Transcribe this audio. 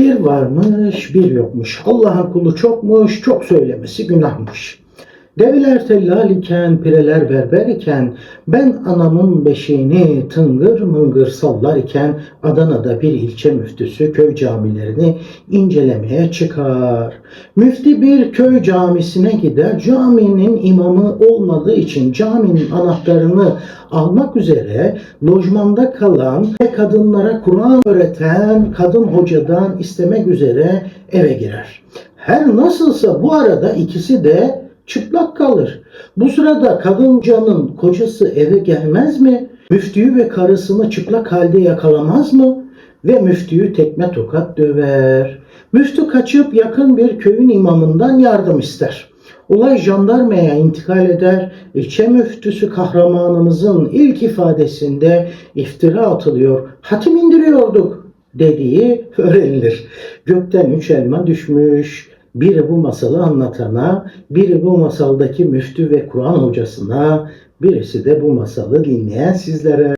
Bir varmış, bir yokmuş. Allah'ın kulu çokmuş, çok söylemesi günahmış. Develer tellal iken, pireler berber iken, ben anamın beşiğini tıngır mıngır sallar iken, Adana'da bir ilçe müftüsü köy camilerini incelemeye çıkar. Müfti bir köy camisine gider, caminin imamı olmadığı için caminin anahtarını almak üzere lojmanda kalan ve kadınlara Kur'an öğreten kadın hocadan istemek üzere eve girer. Her nasılsa bu arada ikisi de çıplak kalır. Bu sırada kadıncanın kocası eve gelmez mi? Müftüyü ve karısını çıplak halde yakalamaz mı? Ve müftüyü tekme tokat döver. Müftü kaçıp yakın bir köyün imamından yardım ister. Olay jandarmaya intikal eder. İlçe müftüsü kahramanımızın ilk ifadesinde iftira atılıyor. Hatim indiriyorduk dediği öğrenilir. Gökten üç elma düşmüş. Biri bu masalı anlatana, biri bu masaldaki müftü ve Kur'an hocasına, birisi de bu masalı dinleyen sizlere.